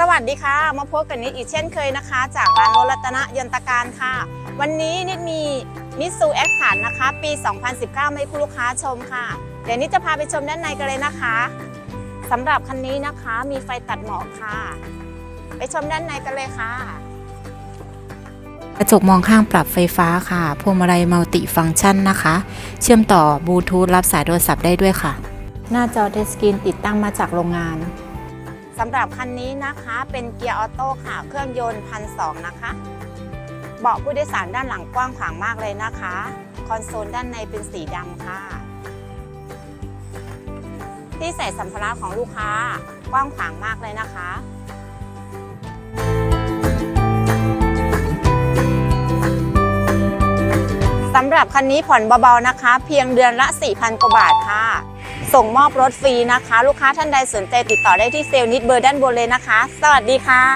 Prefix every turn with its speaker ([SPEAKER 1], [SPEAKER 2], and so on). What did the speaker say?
[SPEAKER 1] สวัสดีค่ะ มาพบกันนิดอีกเช่นเคยนะคะ จากร้านโรถรัตนะยนตการค่ะ วันนี้นิดมีมิสูแอคขันนะคะ ปี 2019มาให้คุณลูกค้าชมค่ะ เดี๋ยวนิดจะพาไปชมด้านในกันเลยนะคะสำหรับคันนี้นะคะมีไฟตัดหมอกค่ะ ไปชมด้านในกันเลยค่ะ
[SPEAKER 2] กระจกมองข้างปรับไฟฟ้าค่ะพวงมาลัยมัลติฟังก์ชันนะคะ เชื่อมต่อบลูทูธรับสายโทรศัพท์ได้ด้วยค่ะ หน้าจอทัชสกรีนติดตั้งมาจากโรงงาน
[SPEAKER 1] สำหรับคันนี้นะคะเป็นเกียร์ออโต้ค่ะ เครื่องยนต์พันสองนะคะ เบาะผู้โดยสารด้านหลังกว้างขวางมากเลยนะคะ คอนโซลด้านในเป็นสีดำค่ะ ที่ใส่สัมภาระของลูกค้ากว้างขวางมากเลยนะคะสำหรับคันนี้ผ่อนเบาๆนะคะ เพียงเดือนละ 4,000 กว่าบาทค่ะ ส่งมอบรถฟรีนะคะ ลูกค้าท่านใดสนใจติดต่อได้ที่เซลล์นิดเบอร์ด้านบนเลยนะคะ สวัสดีค่ะ